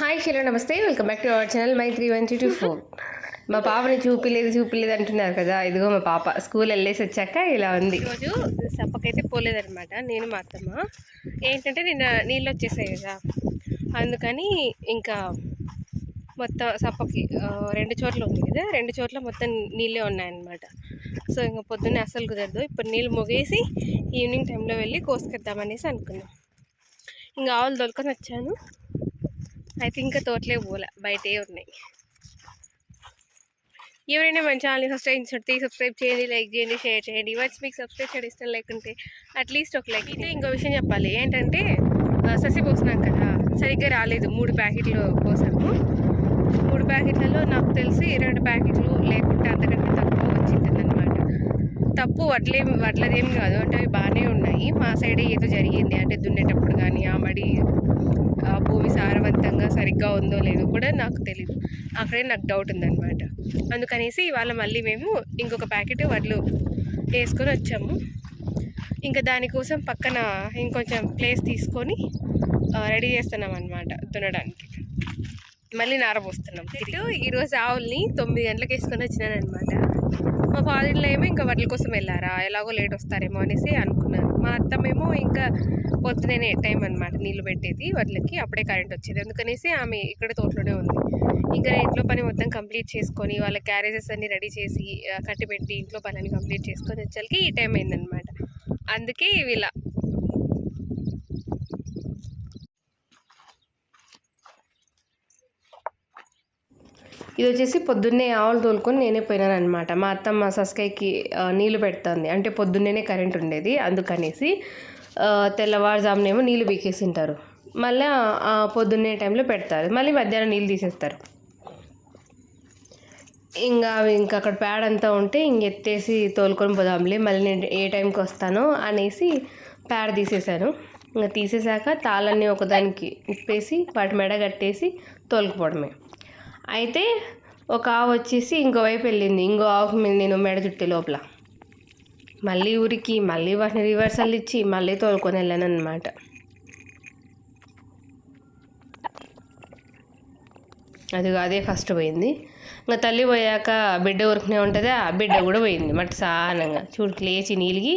Hi hello నమస్తే. Welcome back to our channel my three one two four మా పాపని చూపిలేదు చూపిలేదు అంటున్నారు కదా. ఇదిగో మా పాప స్కూల్ వెళ్ళేసి వచ్చాక ఇలా ఉంది. రోజు సప్పకైతే పోలేదనమాట నేను మా అత్తమ్మ. ఏంటంటే నిన్న నీళ్ళు వచ్చేసాయి కదా. అందుకని ఇంకా మొత్తం సప్పకి రెండు చోట్ల ఉంది కదా. రెండు చోట్ల మొత్తం నీళ్ళే ఉన్నాయన్నమాట. సో ఇంకా పొద్దున్నే అసలు కుదరదు. ఇప్పుడు నీళ్ళు ముగేసి ఈవినింగ్ టైంలో వెళ్ళి కోసుకెద్దామనేసి అనుకున్నాం. ఇంకా ఆవులు దొరకని వచ్చాను. అయితే ఇంకా తోటలే పోలే బయటే ఉన్నాయి. ఎవరైనా మన ఛానల్ని సబ్స్క్రైబ్ చేస్తే సబ్స్క్రైబ్ చేయండి లైక్ చేయండి షేర్ చేయండి. వన్స్ మీకు సబ్స్క్రైబ్ చేయడం ఇష్టం లేకుంటే అట్లీస్ట్ ఒక లైక్ అయితే ఇంకో విషయం చెప్పాలి ఏంటంటే ససి పోసినాం కదా సరిగ్గా రాలేదు మూడు ప్యాకెట్లు పోసాము మూడు ప్యాకెట్లలో నాకు తెలిసి రెండు ప్యాకెట్లు లేకుంటే అంతకంటే తక్కువ వచ్చిందనమాట తప్పు వడ్లేం వడ్లదేం కాదు అంటే అవి బాగానే ఉన్నాయి. మా సైడ్ ఏదో జరిగింది అంటే దున్నేటప్పుడు కానీ ఆ మడి సరిగ్గా ఉందో లేదో కూడా నాకు తెలీదు. అక్కడే నాకు డౌట్ ఉందన్నమాట. అందుకనేసి ఇవాళ మళ్ళీ మేము ఇంకొక ప్యాకెట్ వడ్లు వేసుకొని వచ్చాము. ఇంకా దానికోసం పక్కన ఇంకొంచెం ప్లేస్ తీసుకొని రెడీ చేస్తున్నాం అనమాట దున్నడానికి. మళ్ళీ నారబోస్తున్నాం. ఇటు ఈరోజు ఆవుల్ని తొమ్మిది గంటలకు వేసుకొని వచ్చినాను అనమాట మా ఫాదర్లో ఏమో ఇంకా వాటి కోసం వెళ్ళారా? ఎలాగో లేట్ వస్తారేమో అనేసి అనుకున్నాను మా అత్తమేమో ఇంకా పొద్దునే టైం అనమాట నీళ్ళు పెట్టేది వాటికి అప్పుడే కరెంట్ వచ్చేది. అందుకనేసి ఆమె ఇక్కడ తోటలోనే ఉంది. ఇంకా ఇంట్లో పని మొత్తం కంప్లీట్ చేసుకొని వాళ్ళ క్యారేజెస్ అన్ని రెడీ చేసి కట్టిపెట్టి ఇంట్లో పని కంప్లీట్ చేసుకొని వచ్చేసరికి ఈ టైం అయిందనమాట అందుకే వీళ్ళ ఇది వచ్చేసి పొద్దున్నే ఆవులు తోలుకొని నేనే పోయినాను అనమాట మా అత్తమ్మ సస్కాయకి సస్కైకి నీళ్ళు పెడుతుంది. అంటే పొద్దున్నేనే కరెంట్ ఉండేది అందుకనేసి తెల్లవారుజామునేమో నీళ్ళు బీకేసింటారు మళ్ళీ పొద్దున్నే టైంలో పెడతారు. మళ్ళీ మధ్యాహ్నం నీళ్ళు తీసేస్తారు. ఇంకా అవి ఇంకా అక్కడ ప్యాడ్ అంతా ఉంటే ఇంక ఎత్తేసి తోలుకొని పోదాంలే మళ్ళీ నేను ఏ టైంకి వస్తానో అనేసి ప్యాడ్ తీసేశాను. ఇంకా తీసేసాక తాళన్నీ ఒకదానికి ఉప్పేసి వాటి మెడ కట్టేసి తోలుకుపోవడమే. అయితే ఒక ఆవు వచ్చేసి ఇంకో వైపు వెళ్ళింది. ఇంకో ఆవుకి మీద నేను మెడ చుట్టే లోపల. మళ్ళీ ఊరికి మళ్ళీ వాటిని రివర్సల్ ఇచ్చి మళ్ళీ తోలుకొని వెళ్ళాను అనమాట అది అదే ఫస్ట్ పోయింది. ఇంకా తల్లి పోయాక బిడ్డ ఉరుకునే ఉంటుంది ఆ బిడ్డ కూడా పోయింది మట్టి సానంగా చూడుకు లేచి నీలిగి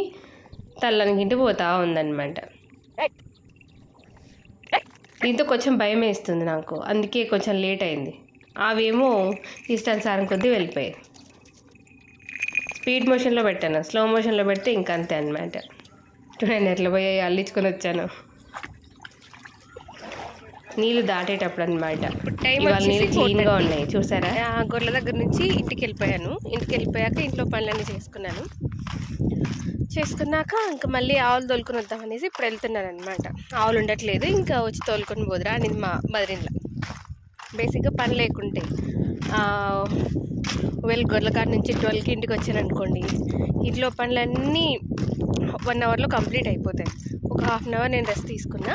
తల్లనికింటి పోతా ఉందన్నమాట. దీంతో కొంచెం భయం వేస్తుంది నాకు. అందుకే కొంచెం లేట్ అయింది. అవేమో ఇష్టానుసారం కొద్దీ వెళ్ళిపోయాయి. స్పీడ్ మోషన్లో పెట్టాను. స్లో మోషన్లో పెడితే ఇంకా అంతే అనమాట చూడండి ఎట్లా పోయి అల్లించుకొని వచ్చాను. నీళ్ళు దాటేటప్పుడు అనమాట నీళ్ళు క్లీన్గా ఉన్నాయి. చూసారా? గొర్రెల దగ్గర నుంచి ఇంటికి వెళ్ళిపోయాను ఇంటికి వెళ్ళిపోయాక ఇంట్లో పనులన్నీ చేసుకున్నాను. చేసుకున్నాక ఇంకా మళ్ళీ ఆవులు తోలుకొని వద్దామనేసి ఇప్పుడు వెళ్తున్నాను అనమాట ఆవులు ఉండట్లేదు. ఇంకా వచ్చి తోలుకొని పోదురా అనేది మా మదరిన్లో బేసిక్గా పని లేకుంటే. ఒకవేళ గొర్రెకాడ నుంచి ట్వెల్వ్కి ఇంటికి వచ్చాననుకోండి ఇంట్లో పనులన్నీ వన్ అవర్లో కంప్లీట్ అయిపోతాయి. ఒక హాఫ్ అన్ అవర్ నేను రెస్ట్ తీసుకున్నా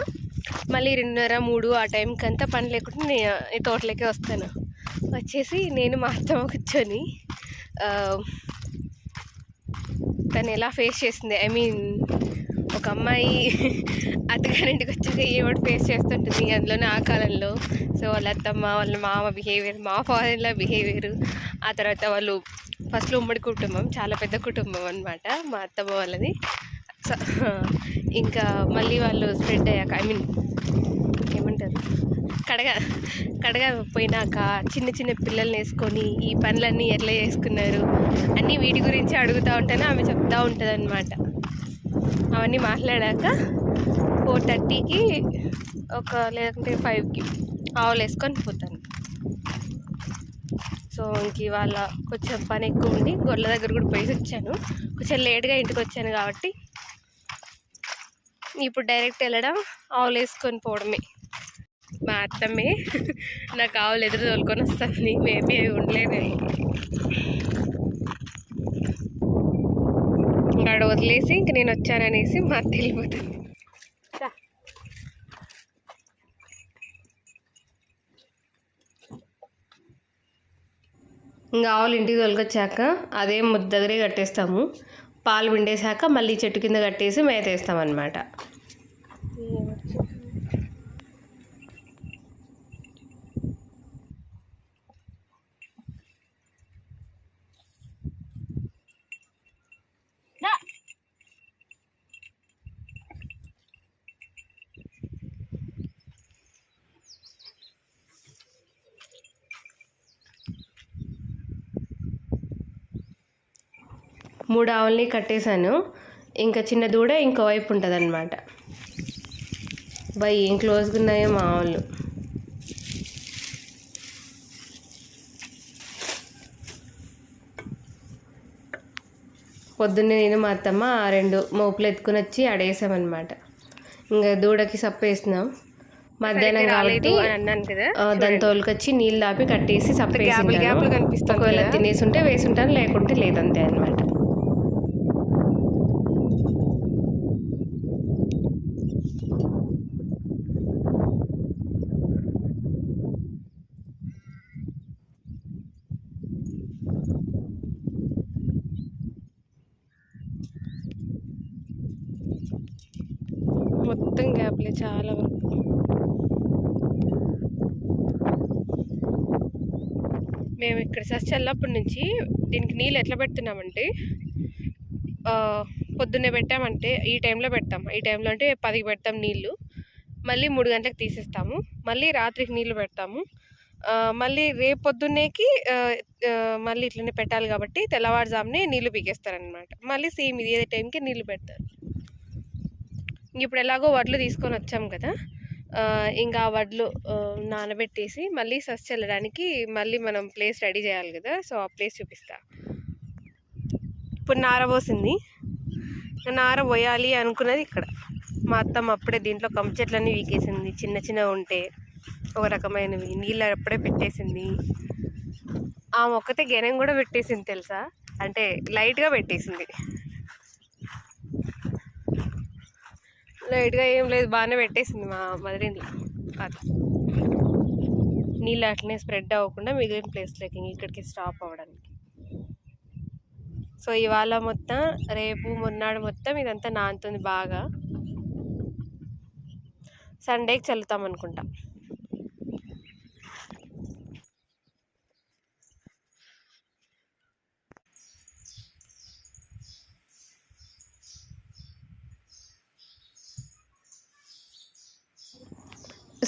మళ్ళీ రెండున్నర మూడు ఆ టైంకి అంతా పని లేకుండా నేను ఈ తోటలోకే వస్తాను. వచ్చేసి నేను మా అత్తమ్మ కూర్చొని తను ఎలా ఫేస్ చేసింది ఐ మీన్ ఒక అమ్మాయి అత్తగారింటికి వచ్చాక ఏమిటి ఫేస్ చేస్తుంటుంది అందులోనే ఆ కాలంలో. సో వాళ్ళ అత్తమ్మ వాళ్ళ మామ బిహేవియర్ మా ఫాదర్ల బిహేవియర్ ఆ తర్వాత వాళ్ళు ఫస్ట్ ఉమ్మడి కుటుంబం చాలా పెద్ద కుటుంబం అనమాట మా అత్తమ్మ వాళ్ళది. ఇంకా మళ్ళీ వాళ్ళు స్ప్రెడ్ అయ్యాక ఐ మీన్ ఏమంటారు? కడగ కడగ పోయినాక చిన్న చిన్న పిల్లల్ని వేసుకొని ఈ పనులన్నీ ఎట్లా చేసుకున్నారు? అన్నీ వీటి గురించి అడుగుతూ ఉంటాను ఆమె చెప్తూ ఉంటుంది అనమాట అవన్నీ మాట్లాడాక ఫోర్ థర్టీకి ఒక లేదంటే ఫైవ్కి ఆవులు వేసుకొని పోతాను. సో ఇంక ఇవాళ కొంచెం పని ఎక్కువ ఉండి గొర్రెల దగ్గర కూడా పోయి వచ్చాను. కొంచెం లేట్గా ఇంటికి వచ్చాను కాబట్టి ఇప్పుడు డైరెక్ట్ వెళ్ళడం ఆవులు వేసుకొని పోవడమే. మా అత్తమ్మే నాకు ఆవులు ఎదురు తోలుకొని వస్తుంది మేబీ అవి ఉండలేదేమో ఇంకా ఆడ వదిలేసి ఇంక నేను వచ్చాననేసి మా అత్త వెళ్ళిపోతుంది. ఇంకా ఆవులు ఇంటికి తొలగొచ్చాక అదే ముద్ద దగ్గరే కట్టేస్తాము. పాలు పిండేశాక మళ్ళీ చెట్టు కింద కట్టేసి మేత మూడు ఆవుల్ని కట్టేశాను. ఇంకా చిన్న దూడ ఇంకో వైపు ఉంటుంది అనమాట బై ఏం క్లోజ్గా ఉన్నాయో మా ఆవులు. పొద్దున్నే నేను మా అత్తమ్మ ఆ రెండు మోపులు ఎత్తుకుని వచ్చి ఆడేసామన్నమాట. ఇంకా దూడకి సప్పేసినాం మధ్యాహ్నం కాబట్టి దాని తోలుకొచ్చి నీళ్ళు దాపి కట్టేసి సప్పేసి ఒకవేళ. తినేసి ఉంటే వేసి ఉంటాను లేకుంటే లేదంతే అనమాట మొత్తం గ్యాప్లే చాలా వరకు. మేము ఇక్కడ సస్చల్లప్పటి నుంచి దీనికి నీళ్ళు ఎట్లా పెడుతున్నామంటే పొద్దున్నే పెట్టామంటే ఈ టైంలో పెడతాం. ఈ టైంలో అంటే పదికి పెడతాం నీళ్ళు. మళ్ళీ మూడు గంటలకు తీసేస్తాము. మళ్ళీ రాత్రికి నీళ్ళు పెడతాము. మళ్ళీ రేపు పొద్దున్నేకి మళ్ళీ ఇట్లనే పెట్టాలి కాబట్టి తెల్లవారుజామునే నీళ్ళు పీకేస్తారనమాట మళ్ళీ సేమ్ ఇదే టైంకి నీళ్ళు పెడతారు. ఇప్పుడు ఎలాగో వడ్లు తీసుకొని వచ్చాం కదా ఇంకా ఆ వడ్లు నానబెట్టేసి మళ్ళీ సస్ చల్లడానికి మళ్ళీ మనం ప్లేస్ రెడీ చేయాలి కదా సో ఆ ప్లేస్ చూపిస్తా. ఇప్పుడు నార పోసింది. నార పోయాలి అనుకున్నది ఇక్కడ. మా అత్తమ్మ అప్పుడే దీంట్లో కంచెట్లన్నీ వీకేసింది. చిన్న చిన్న ఉంటే ఒక రకమైనవి. నీళ్ళు అప్పుడే పెట్టేసింది. ఆ మొక్కతే గెనం కూడా పెట్టేసింది తెలుసా? అంటే లైట్గా పెట్టేసింది. లైట్గా ఏం లేదు బాగానే పెట్టేసింది మా మదరింట్లో పాత నీళ్ళు అట్లనే స్ప్రెడ్ అవ్వకుండా మిగిలిన ప్లేస్లోకి ఇక్కడికి స్టాప్ అవ్వడానికి. సో ఇవాళ మొత్తం రేపు మొన్నాడు మొత్తం ఇదంతా నానుతుంది బాగా. సండేకి చల్లుతాం అనుకుంటా.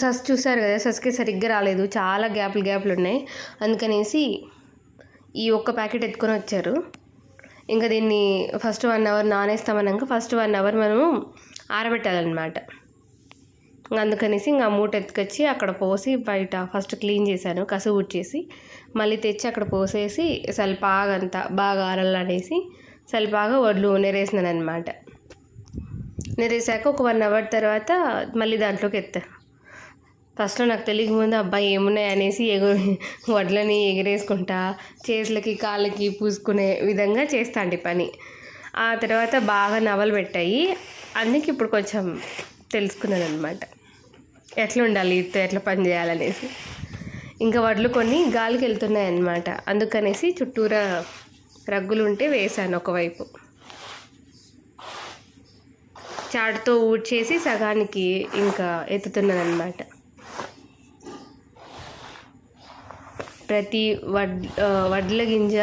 సస్ చూసారు కదా సస్కి సరిగ్గా రాలేదు. చాలా గ్యాప్లు గ్యాప్లు ఉన్నాయి. అందుకనేసి ఈ ఒక్క ప్యాకెట్ ఎత్తుకొని వచ్చారు. ఇంకా దీన్ని ఫస్ట్ వన్ అవర్ నానేస్తామన్నాక ఫస్ట్ వన్ అవర్ మనము ఆరబెట్టాలన్నమాట. అందుకనేసి ఇంకా మూట ఎత్తుకొచ్చి అక్కడ పోసి బయట ఫస్ట్ క్లీన్ చేశాను కసువు చేసి మళ్ళీ తెచ్చి అక్కడ పోసేసి సల్పాగంతా బాగా ఆరాలనేసి సల్పాగా వడ్లు నెరేసినాను అనమాట నెరేసాక ఒక వన్ అవర్ తర్వాత మళ్ళీ దాంట్లోకి ఎత్తా. ఫస్ట్లో నాకు తెలియక ముందు అబ్బాయి ఏమున్నాయి? అనేసి ఎగురు వడ్లని ఎగిరేసుకుంటా చేతులకి కాళ్ళకి పూసుకునే విధంగా చేస్తాండి పని. ఆ తర్వాత బాగా నవలు పెట్టాయి. అందుకే ఇప్పుడు కొంచెం తెలుసుకున్నాను అనమాట ఎట్లా ఉండాలి ఇతో ఎట్లా పని చేయాలనేసి. ఇంకా వడ్లు కొన్ని గాలికి వెళ్తున్నాయి అన్నమాట అందుకనేసి చుట్టూరా రగ్గులు ఉంటే వేశాను ఒకవైపు. చాటుతో ఊడ్చేసి సగానికి ఇంకా ఎత్తుతున్నాను అనమాట ప్రతి వడ్ వడ్ల గింజ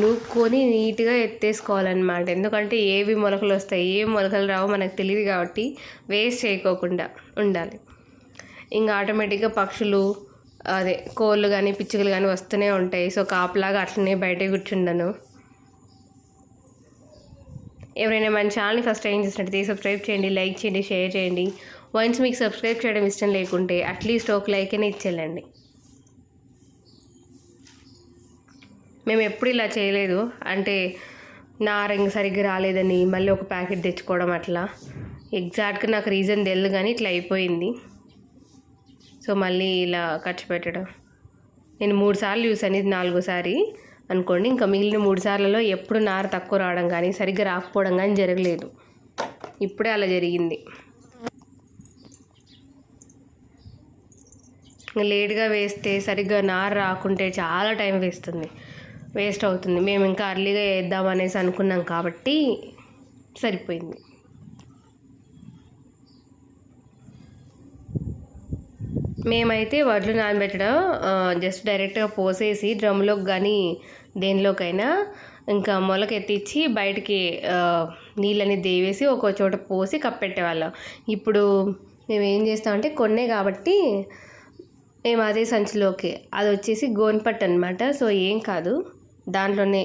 నూక్కొని నీట్గా ఎత్తేసుకోవాలన్నమాట. ఎందుకంటే ఏవి మొలకలు వస్తాయి ఏ మొలకలు రావో మనకు తెలియదు కాబట్టి వేస్ట్ చేయకోకుండా ఉండాలి. ఇంకా ఆటోమేటిక్గా పక్షులు అదే కోళ్ళు కానీ పిచ్చుకలు కానీ వస్తూనే ఉంటాయి. సో కాపలాగా అట్లనే బయట కూర్చుండను. ఎవరైనా మన ఛానల్ని ఫస్ట్ టైం చూసినట్టయితే సబ్స్క్రైబ్ చేయండి లైక్ చేయండి షేర్ చేయండి. వన్స్ మీకు సబ్స్క్రైబ్ చేయడం ఇష్టం లేకుంటే అట్లీస్ట్ ఒక లైక్ అయినా ఇచ్చేయండి మేము ఎప్పుడు ఇలా చేయలేదు. అంటే నారంగ సరిగ్గా రాలేదని మళ్ళీ ఒక ప్యాకెట్ తెచ్చుకోవడం అట్లా. ఎగ్జాక్ట్గా నాకు రీజన్ తెలియదు కానీ ఇట్లా అయిపోయింది. సో మళ్ళీ ఇలా ఖర్చు పెట్టడం. నేను మూడు సార్లు చూసాను ఇది నాలుగోసారి అనుకోండి. ఇంకా మిగిలిన మూడు సార్లలో ఎప్పుడు నార తక్కువ రావడం కానీ సరిగ్గా రాకపోవడం కానీ జరగలేదు. ఇప్పుడే అలా జరిగింది. లేట్గా వేస్తే సరిగ్గా నార రాకుంటే చాలా టైం వేస్తుంది. వేస్ట్ అవుతుంది. మేము ఇంకా అర్లీగా వేద్దాం అనేసి అనుకున్నాం కాబట్టి సరిపోయింది. మేమైతే వడ్లు నానబెట్టడం జస్ట్ డైరెక్ట్గా పోసేసి డ్రమ్లోకి కానీ దేనిలోకైనా ఇంకా మొలక ఎత్తిచ్చి బయటికి నీళ్ళని దేవేసి ఒక చోట పోసి కప్పెట్టేవాళ్ళం. ఇప్పుడు మేము ఏం చేస్తామంటే కొన్నే కాబట్టి మేము అదే సంచిలోకి. అది వచ్చేసి గోన్పట్టు అనమాట సో ఏం కాదు. దాంట్లోనే